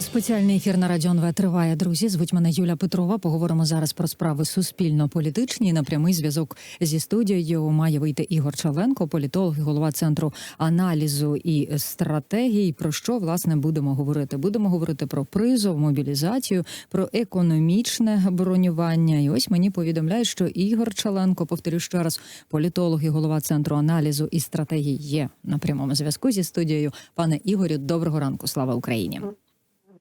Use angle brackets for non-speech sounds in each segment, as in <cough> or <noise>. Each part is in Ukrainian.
Спеціальний ефір на Радіо НВ триває, друзі. Звуть мене Юля Петрова. Поговоримо зараз про справи суспільно-політичні. На прямий зв'язок зі студією має вийти Ігор Чаленко, політолог голова центру аналізу і стратегій. Про що власне будемо говорити? Будемо говорити про призов, мобілізацію, про економічне бронювання. І ось мені повідомляють, що Ігор Чаленко, повторю ще раз, політолог і голова центру аналізу і стратегій є на прямому зв'язку зі студією. Пане Ігорю, доброго ранку. Слава Україні.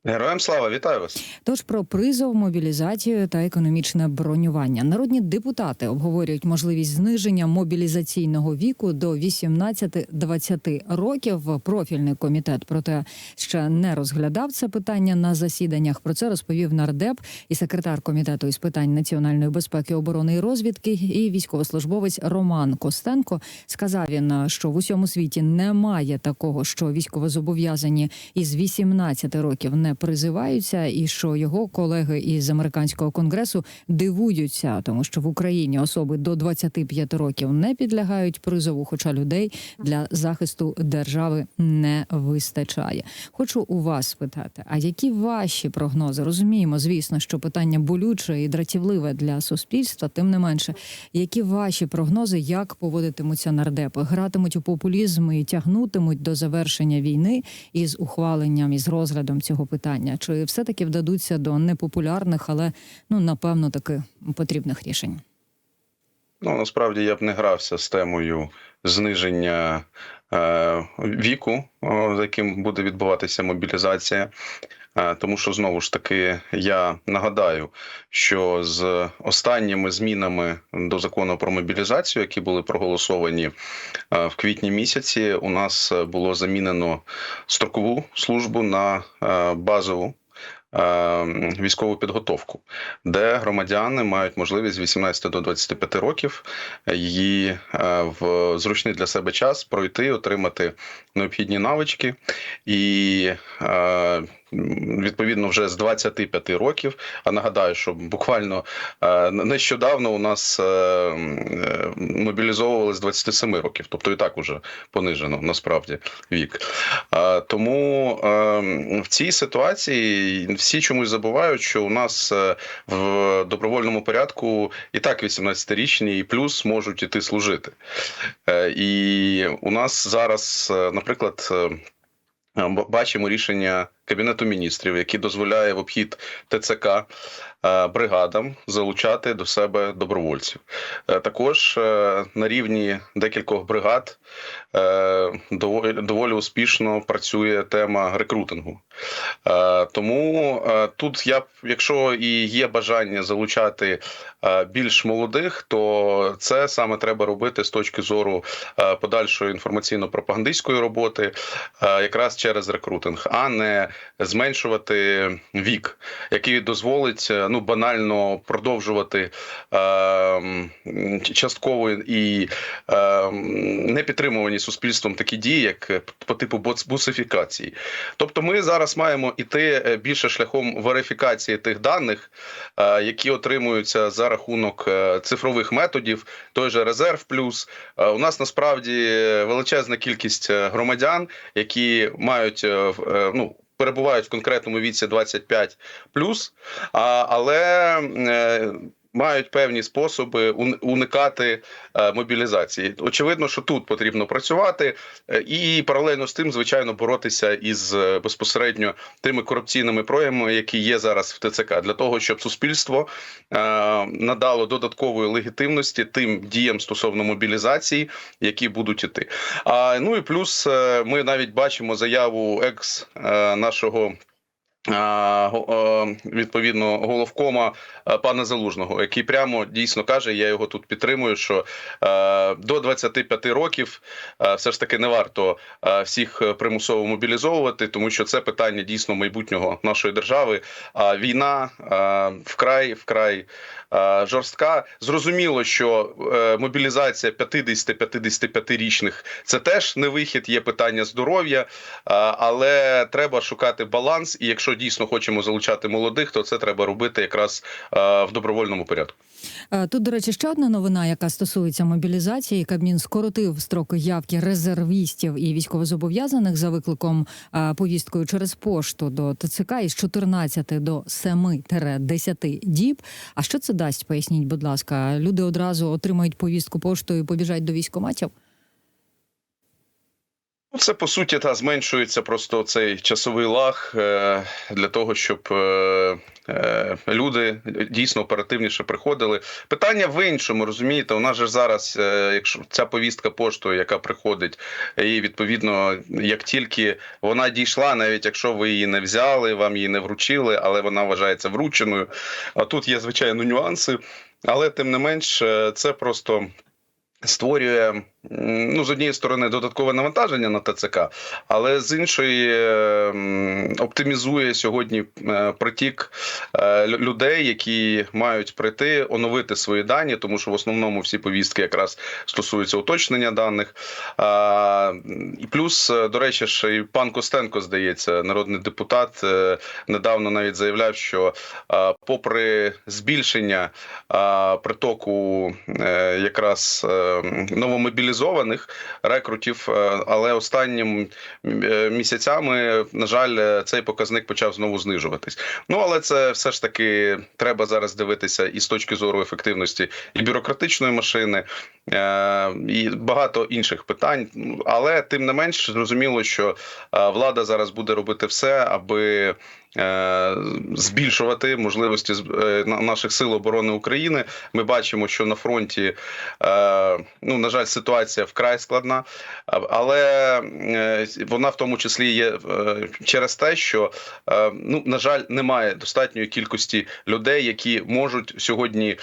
Героям слава, вітаю вас. Тож про призов, мобілізацію та економічне бронювання народні депутати обговорюють можливість зниження мобілізаційного віку до 18-20 років. Профільний комітет проте ще не розглядав це питання на засіданнях. Про це розповів нардеп і секретар комітету із питань національної безпеки, оборони і розвідки, і військовослужбовець Роман Костенко. Сказав він, що в усьому світі немає такого, що військовозобов'язані із 18 років не призиваються, і що його колеги із американського конгресу дивуються, тому що в Україні особи до 25 років не підлягають призову, хоча людей для захисту держави не вистачає. Хочу у вас спитати: а які ваші прогнози? Розуміємо, звісно, що питання болюче і дратівливе для суспільства. Тим не менше, які ваші прогнози, як поводитимуться нардепи? Гратимуть у популізм і тягнутимуть до завершення війни із ухваленням із розглядом цього питання? Чи все таки вдадуться до непопулярних, але ну напевно таки потрібних рішень? Ну насправді я б не грався з темою зниження е, віку, за яким буде відбуватися мобілізація. Е, Тому що знову ж таки я нагадаю, що з останніми змінами до закону про мобілізацію, які були проголосовані е, в квітні місяці, у нас було замінено строкову службу на е, базову. Військову підготовку, де громадяни мають можливість з 18 до 25 років її в зручний для себе час пройти, отримати необхідні навички і відповідно вже з 25 років. А нагадаю, що буквально е, нещодавно у нас е, е, мобілізовували з 27 років, тобто і так уже понижено насправді вік. Тому в цій ситуації всі чомусь забувають, що у нас в добровольному порядку і так 18-річні і плюс можуть іти служити. І у нас зараз, наприклад, бачимо рішення Кабінету міністрів, який дозволяє в обхід ТЦК е, бригадам залучати до себе добровольців. Е, Також е, на рівні декількох бригад доволі, успішно працює тема рекрутингу. Тому тут я б, якщо і є бажання залучати більш молодих, то це саме треба робити з точки зору подальшої інформаційно-пропагандистської роботи, якраз через рекрутинг, а не зменшувати вік, який дозволить е, ну банально продовжувати е, частково і е, не підтримувані суспільством такі дії, як е, по типу бусифікації. Тобто, ми зараз маємо іти е, більше шляхом верифікації тих даних, е, які отримуються за рахунок цифрових методів, той же резерв плюс. Е, У нас насправді величезна кількість громадян, які мають е, ну. Перебувають в конкретному віці 25 а, але е, мають певні способи уникати е, мобілізації. Очевидно, що тут потрібно працювати, е, і паралельно з тим, звичайно, боротися із е, безпосередньо тими корупційними проявами, які є зараз в ТЦК, для того, щоб суспільство надало додаткової легітимності тим діям стосовно мобілізації, які будуть іти. А ну і плюс ми навіть бачимо заяву екс нашого. Го- е, Відповідно, головкома е, пана Залужного, який прямо дійсно каже: я його тут підтримую. Що е, до 25 років е, все ж таки не варто е, всіх е, примусово мобілізовувати, тому що це питання дійсно майбутнього нашої держави. А війна е, вкрай вкрай е, жорстка. Зрозуміло, що е, мобілізація 50-55-річних це теж не вихід, є питання здоров'я, е, але треба шукати баланс. І якщо дійсно хочемо залучати молодих, то це треба робити якраз е, в добровольному порядку. Е, Тут, до речі, ще одна новина, яка стосується мобілізації. Кабмін скоротив строки явки резервістів і військовозобов'язаних за викликом е, повісткою через пошту до ТЦК із 14 до 7-10 діб. А що це дасть? Поясніть, будь ласка. Люди одразу отримають повістку поштою і побіжать до військоматів? Ну, Це по суті та зменшується просто цей часовий лаг е, для того, щоб е, е, люди дійсно оперативніше приходили. Питання в іншому, розумієте, у нас же зараз, якщо ця повістка поштою, яка приходить, і відповідно, як тільки вона дійшла, навіть якщо ви її не взяли, вам її не вручили, але вона вважається врученою. А тут є звичайно нюанси, але тим не менш, це просто. Створює ну з однієї сторони додаткове навантаження на ТЦК, але з іншої е, оптимізує сьогодні е, притік е, людей, які мають прийти оновити свої дані, тому що в основному всі повістки якраз стосуються уточнення даних. І плюс, е, до речі, ж і пан Костенко, здається, народний депутат, недавно навіть заявляв, що попри збільшення притоку якраз е, новомобілізованих рекрутів, е, але останнім е, місяцями, на жаль, е, цей показник почав знову знижуватись. Ну але це все ж таки треба зараз дивитися і з точки зору ефективності і бюрократичної машини, і багато інших питань. Але тим не менш зрозуміло, що влада зараз буде робити все, аби збільшувати можливості е, наших сил оборони України. Ми бачимо, що на фронті, е, ну на жаль, ситуація вкрай складна, але е, вона в тому числі є е, через те, що е, ну на жаль, немає достатньої кількості людей, які можуть сьогодні е,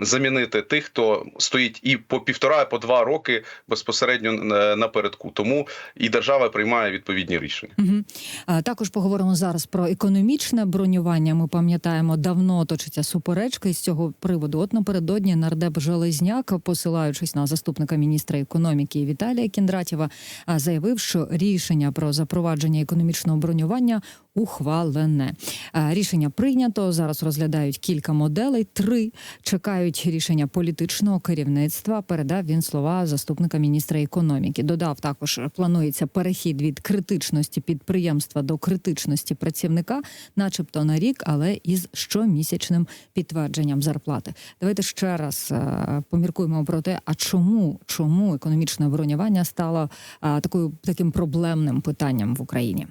замінити тих, хто стоїть і по півтора, по два роки безпосередньо е, напередку. Тому і держава приймає відповідні рішення. Угу. Також поговоримо зараз про економічне бронювання. Ми пам'ятаємо, давно точиться суперечка із цього приводу. От напередодні нардеп Железняк, посилаючись на заступника міністра економіки Віталія Кіндратєва, заявив, що рішення про запровадження економічного бронювання ухвалене. Рішення прийнято. Зараз розглядають кілька моделей. Три чекають рішення політичного керівництва. Передав він слова заступника міністра економіки. Додав також, планується перехід від критичності підприємства до критичності працівника, начебто на рік, але із щомісячним підтвердженням зарплати. Давайте ще раз е, поміркуємо про те, а чому чому економічне бронювання стало е, такою таким проблемним питанням в Україні.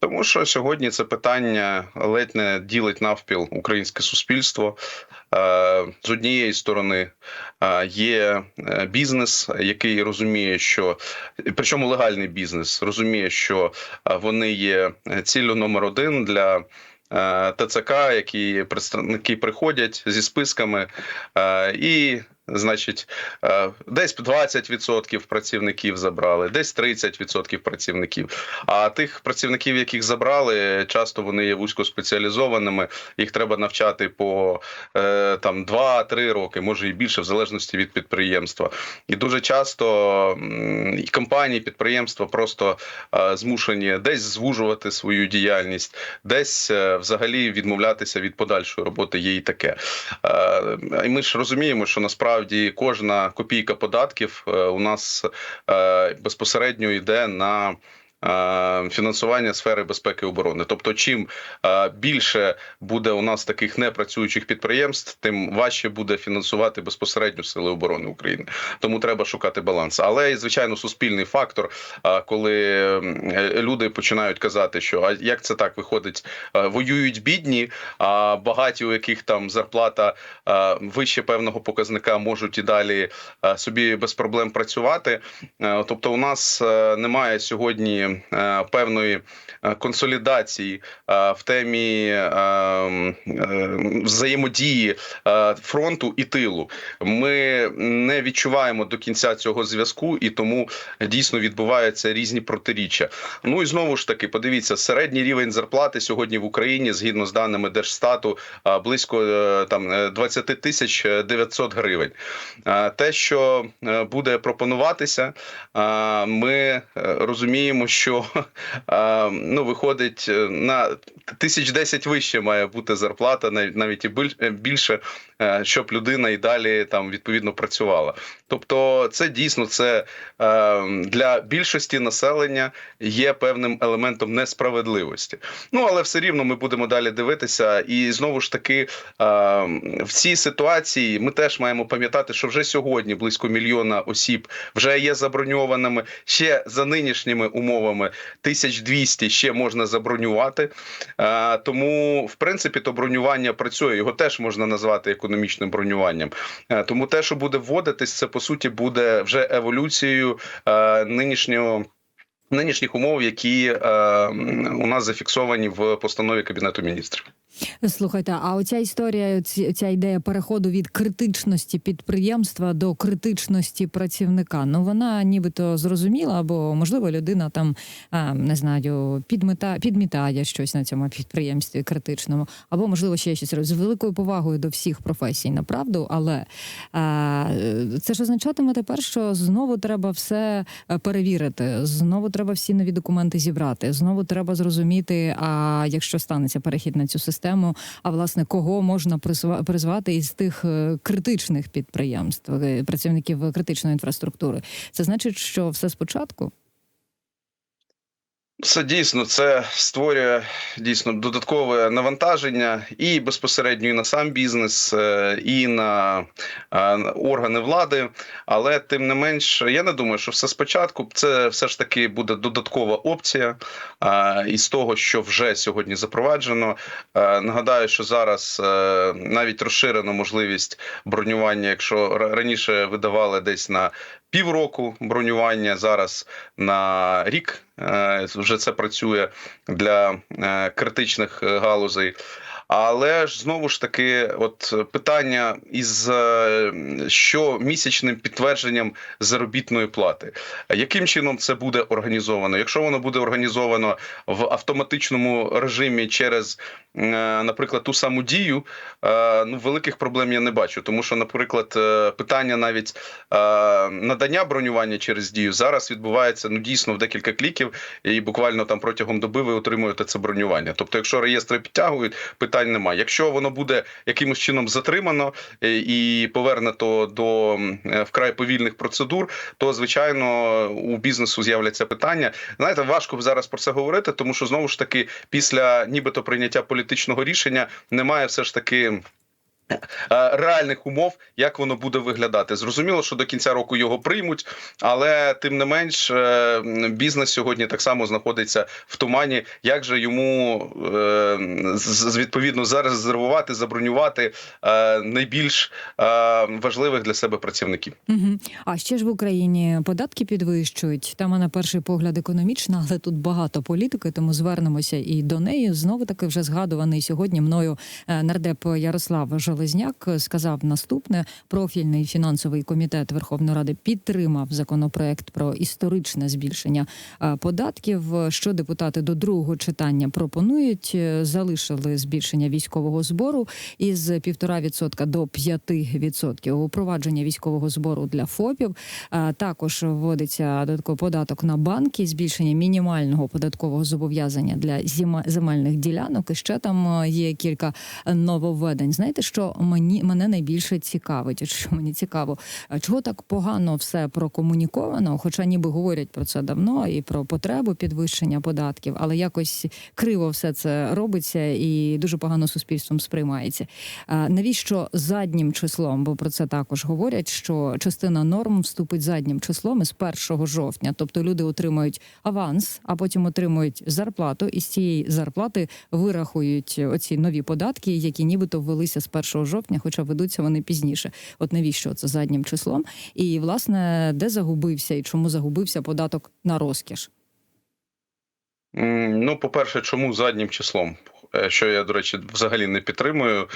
Тому що сьогодні це питання ледь не ділить навпіл українське суспільство. Е, З однієї сторони е, є е, бізнес, який розуміє, що причому легальний бізнес розуміє, що вони є ціллю номер один для. ТЦК, які представники приходять зі списками, і, значить, е, десь 20% працівників забрали, десь 30% працівників. А тих працівників, яких забрали, часто вони є вузькоспеціалізованими. Їх треба навчати по е, там 2-3 роки, може і більше, в залежності від підприємства. І дуже часто і компанії, підприємства просто е, змушені десь звужувати свою діяльність, десь взагалі відмовлятися від подальшої роботи. Є і таке. І ми ж розуміємо, що насправді кожна копійка податків е, у нас е, безпосередньо йде на. Е, Фінансування сфери безпеки і оборони, тобто, чим е, більше буде у нас таких непрацюючих підприємств, тим важче буде фінансувати безпосередньо сили оборони України. Тому треба шукати баланс. Але і звичайно, суспільний фактор, е, коли люди починають казати, що а як це так виходить, воюють бідні, а багаті, у яких там зарплата вище певного показника, можуть і далі собі без проблем працювати. Тобто, у нас немає сьогодні е, певної е, консолідації е, в темі взаємодії фронту і тилу. Ми не відчуваємо до кінця цього зв'язку, і тому дійсно відбуваються різні протиріччя. Ну і знову ж таки, подивіться, середній рівень зарплати сьогодні в Україні, згідно з даними Держстату, близько там е, 20 тисяч 900 гривень. Те, що буде пропонуватися, ми розуміємо, що <laughs> ну, виходить е, на тисяч десять вище має бути зарплата, навіть і е, більше, е, щоб людина і далі там відповідно працювала. Тобто, це дійсно це для більшості населення є певним елементом несправедливості. Ну але все рівно ми будемо далі дивитися, і знову ж таки в цій ситуації ми теж маємо пам'ятати, що вже сьогодні близько мільйона осіб вже є заброньованими. Ще за нинішніми умовами 1200 ще можна забронювати. Е, Тому, в принципі, то бронювання працює. Його теж можна назвати економічним бронюванням. Е, Тому те, що буде вводитись, це по суті буде вже еволюцією е, нинішнього. Нинішніх умов, які е, у нас зафіксовані в постанові Кабінету міністрів. Слухайте, а оця історія, ця ідея переходу від критичності підприємства до критичності працівника. Ну вона нібито зрозуміла, або можливо людина там не знаю, підмета підмітає щось на цьому підприємстві критичному, або можливо ще щось з великою повагою до всіх професій, направду. Але це ж означатиме тепер, що знову треба все е, перевірити, знову треба всі нові документи зібрати. Знову треба зрозуміти, а якщо станеться перехід на цю систему, а власне кого можна призва- призвати із тих е, критичних підприємств, е, працівників критичної інфраструктури. Це значить, що все спочатку. Це дійсно це створює дійсно додаткове навантаження і безпосередньо і на сам бізнес, е, і на е, органи влади. Але тим не менш, я не думаю, що все спочатку це все ж таки буде додаткова опція. е, Із того, що вже сьогодні запроваджено. Нагадаю, що зараз навіть розширено можливість бронювання, якщо раніше видавали десь на півроку бронювання, зараз на рік е, вже це працює для е, критичних е, галузей. Але ж знову ж таки, от питання із е, щомісячним підтвердженням заробітної плати. Яким чином це буде організовано? Якщо воно буде організовано в автоматичному режимі через, е, наприклад, ту саму дію, е, ну великих проблем я не бачу, тому що, наприклад, е, питання навіть е, надання бронювання через дію зараз відбувається ну дійсно в декілька кліків, і буквально там протягом доби ви отримуєте це бронювання. Тобто, якщо реєстри підтягують, питань немає. Якщо воно буде якимось чином затримано е, і повернуто до е, вкрай повільних процедур, то звичайно у бізнесу з'являться питання. Знаєте, важко зараз про це говорити, тому що знову ж таки, після нібито прийняття політичного рішення немає все ж таки. Е, Реальних умов, як воно буде виглядати, зрозуміло, що до кінця року його приймуть, але тим не менш, е, бізнес сьогодні так само знаходиться в тумані. Як же йому е, відповідно зарезервувати, забронювати найбільш важливих для себе працівників? А ще ж в Україні податки підвищують. Там на перший погляд економічна, але тут багато політики, тому звернемося і до неї. Знову таки вже згадуваний сьогодні мною нардеп Ярослав Железняк сказав наступне: профільний фінансовий комітет Верховної Ради підтримав законопроект про історичне збільшення е, податків. Що депутати до другого читання пропонують, Е, залишили збільшення військового збору із 1,5% до 5%. Упровадження військового збору для ФОПів. А, Також вводиться додатковий податок на банки, збільшення мінімального податкового зобов'язання для земельних ділянок. І ще там е, є кілька нововведень. Знаєте, що мені мене найбільше цікавить? <laughs> Що мені цікаво, чого так погано все прокомуніковано? Хоча ніби говорять про це давно і про потребу підвищення податків, але якось криво все це робиться і дуже погано суспільством сприймається. Навіщо заднім числом? Бо про це також говорять, що частина норм вступить заднім числом із 1 жовтня. Тобто люди отримують аванс, а потім отримують зарплату, і з цієї зарплати вирахують оці нові податки, які нібито ввелися з 1 жовтня, хоча ведуться вони пізніше. От навіщо це заднім числом? І власне де загубився і чому загубився податок на розкіш? Ну, по-перше, чому заднім числом? Е, що я, до речі, взагалі не підтримую,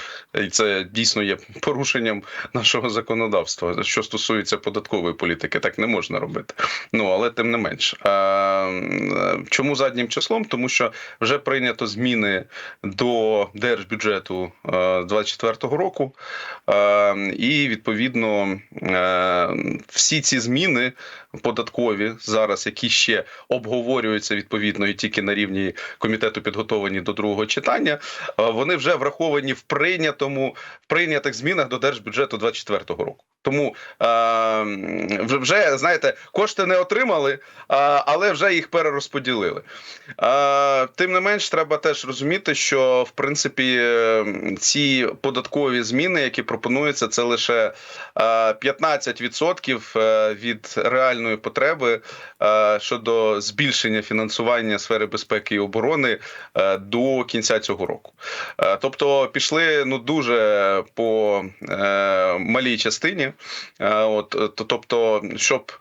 і це дійсно є порушенням нашого законодавства. Що стосується податкової політики, так не можна робити. Ну але тим не менш. Е, е, Чому заднім числом? Тому що вже прийнято зміни до держбюджету е, 24-го року, Е, і відповідно е, всі ці зміни податкові зараз, які ще обговорюються відповідно і тільки на рівні комітету підготовлені до другого читання, е, вони вже враховані в прийнятому в прийнятих змінах до держбюджету 24-го року. Тому е, вже- знаєте, кошти не отримали, е, але вже їх перерозподілили. Е, тим не менш, треба теж розуміти, що в принципі е, ці податкові зміни, які пропонуються, це лише е, 15% е, від реальної потреби щодо збільшення фінансування сфери безпеки і оборони до кінця цього року. Е, Тобто пішли ну дуже по е, малій частині. Е, От тобто, щоб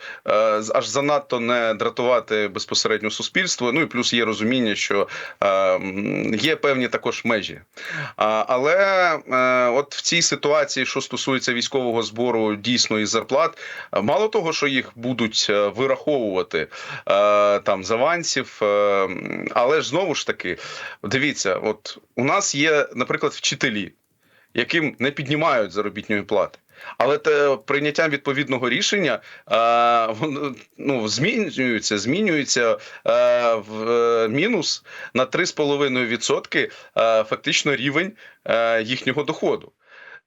аж занадто не дратувати безпосередньо суспільство. Ну і плюс є розуміння, що є певні також межі. Але от в цій ситуації, що стосується військового збору дійсно із зарплат, мало того, що їх будуть вираховувати там з авансів, але ж знову ж таки, дивіться, от у нас є, наприклад, вчителі, яким не піднімають заробітної плати. Але те прийняттям відповідного рішення е, воно, ну, змінюється, змінюється е, в е, мінус на 3,5% е, фактично рівень їхнього доходу.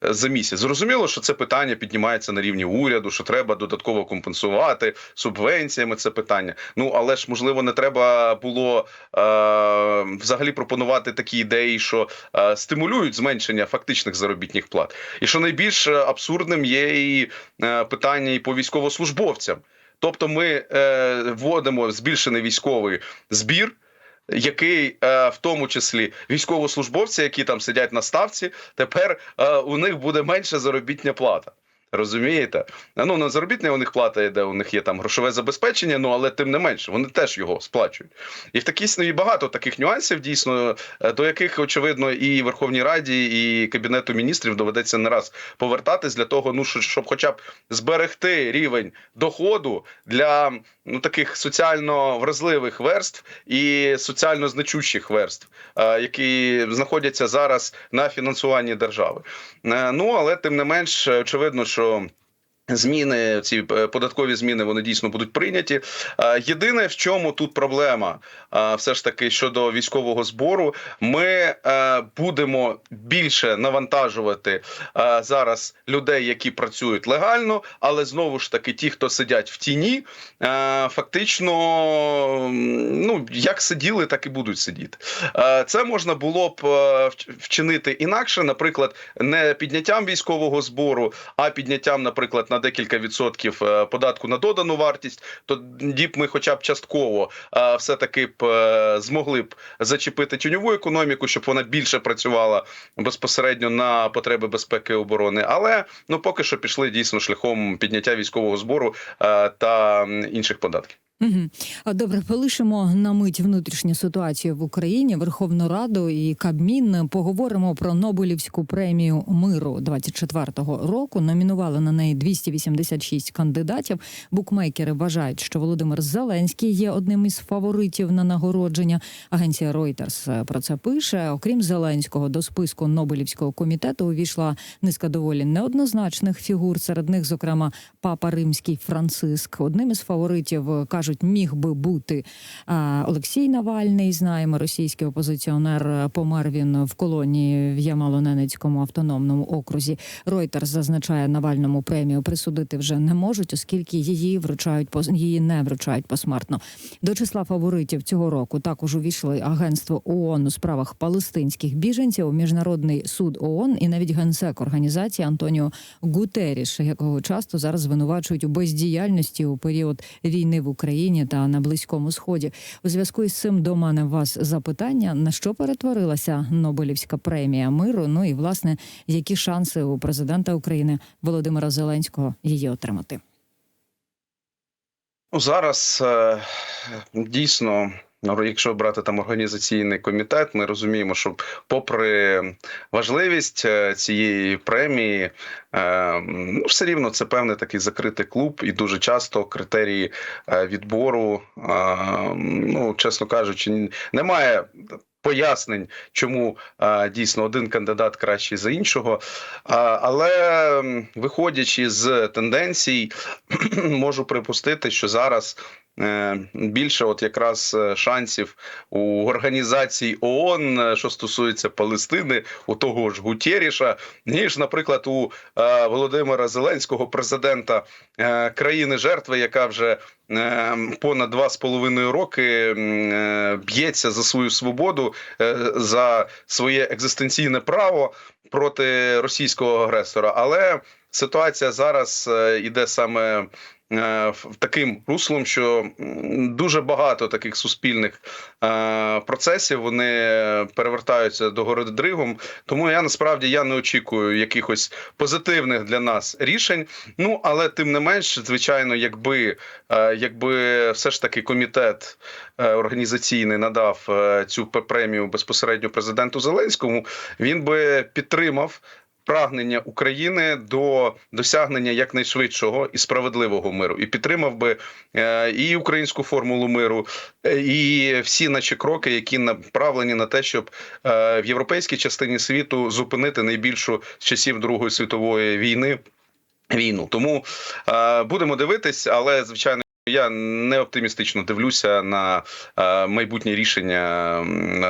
Е, За місяць зрозуміло, що це питання піднімається на рівні уряду, що треба додатково компенсувати субвенціями це питання. Ну але ж можливо не треба було е, взагалі пропонувати такі ідеї, що е, стимулюють зменшення фактичних заробітних плат. І що найбільш е, абсурдним є і е, питання і по військовослужбовцям. Тобто, ми е, вводимо збільшений військовий збір. Який е, в тому числі військовослужбовці, які там сидять на ставці, тепер е, у них буде менша заробітня плата. Розумієте? Ну на заробітня у них плата йде, у них є там грошове забезпечення, ну але тим не менше, вони теж його сплачують. І в такій і багато таких нюансів, дійсно, е, до яких очевидно і Верховній Раді, і Кабінету міністрів доведеться не раз повертатись для того, ну щоб, хоча б зберегти рівень доходу для ну таких соціально вразливих верств і соціально значущих верств, е, які знаходяться зараз на фінансуванні держави. Е, Ну але тим не менш, очевидно, що. nuestro Зміни, ці е, податкові зміни, вони дійсно будуть прийняті. Е, Єдине, в чому тут проблема, е, все ж таки щодо військового збору, ми будемо більше навантажувати зараз людей, які працюють легально, але знову ж таки, ті, хто сидять в тіні, фактично, ну як сиділи, так і будуть сидіти. Це можна було б вчинити інакше, наприклад, не підняттям військового збору, а підняттям, наприклад, на декілька відсотків е, податку на додану вартість, тоді б ми, хоча б частково, е, все-таки б е, змогли б зачепити тіньову економіку, щоб вона більше працювала безпосередньо на потреби безпеки і оборони. Але ну поки що пішли дійсно шляхом підняття військового збору та інших податків. Угу. Добре, полишимо на мить внутрішню ситуацію в Україні, Верховну Раду і Кабмін. Поговоримо про Нобелівську премію миру 24-го року. Номінували на неї 286 кандидатів. Букмекери вважають, що Володимир Зеленський є одним із фаворитів на нагородження. Агенція Reuters про це пише. Окрім Зеленського, до списку Нобелівського комітету увійшла низка доволі неоднозначних фігур. Серед них, зокрема, папа римський Франциск. Одним із фаворитів е, кажуть, міг би бути Олексій Навальний. Знаємо, російський опозиціонер е, помер він в колонії в Ямало-Ненецькому автономному окрузі. Reuters зазначає Навальному премію присудити вже не можуть, оскільки її вручають її не вручають посмертно. До числа фаворитів цього року також увійшли агентство ООН у справах палестинських біженців, міжнародний суд ООН і навіть генсек організації Антоніо Гутеріш, якого часто зараз звинувачують у бездіяльності у період війни в Україні та на Близькому Сході. У зв'язку із цим до мене вас запитання: на що перетворилася Нобелівська премія миру? Ну і власне які шанси у президента України Володимира Зеленського її отримати? Ну, зараз е, дійсно Якщо брати там організаційний комітет, ми розуміємо, що попри важливість е, цієї премії, е, ну все рівно це певний такий закритий клуб, і дуже часто критерії е, відбору, ну чесно кажучи, немає. Пояснень, чому дійсно один кандидат кращий за іншого. Але виходячи з тенденцій, <clears throat> можу припустити, що зараз більше, от якраз е, шансів у організацій ООН, е, що стосується Палестини, у того ж Гутєріша, ніж, наприклад, у е, Володимира Зеленського, президента е, країни жертви, яка вже е, понад два з половиною роки е, б'ється за свою свободу, е, за своє екзистенційне право проти російського агресора. Але ситуація зараз е, іде саме е, таким руслом, що дуже багато таких суспільних е, процесів вони перевертаються до гори дригом. Тому я насправді я не очікую якихось позитивних для нас рішень. Ну але тим не менш, звичайно, якби, е, якби все ж таки комітет е, організаційний надав е, цю премію безпосередньо президенту Зеленському, він би підтримав. Прагнення України до досягнення якнайшвидшого і справедливого миру, і підтримав би е, і українську формулу миру, е, і всі наші кроки, які направлені на те, щоб е, в європейській частині світу зупинити найбільшу з часів Другої світової війни війну. Тому е, будемо дивитись, але звичайно. Я не оптимістично дивлюся на е, майбутнє рішення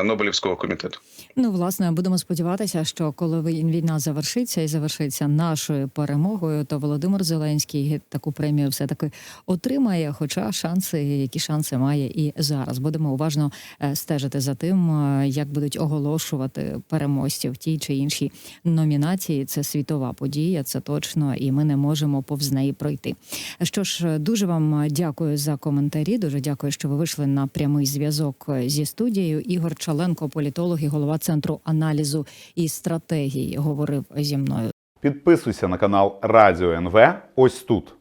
Нобелівського комітету. Ну, власне, будемо сподіватися, що коли війна завершиться і завершиться нашою перемогою, то Володимир Зеленський таку премію все таки отримає. Хоча шанси, які шанси має і зараз. Будемо уважно е, стежити за тим, е, як будуть оголошувати переможців в тій чи іншій номінації. Це світова подія, це точно, і ми не можемо повз неї пройти. Що ж, дуже вам дякую за коментарі. Дуже дякую, що ви вийшли на прямий зв'язок зі студією. Ігор Чаленко, політолог і голова центру аналізу і стратегії, говорив зі мною. Підписуйся на канал Радіо НВ ось тут.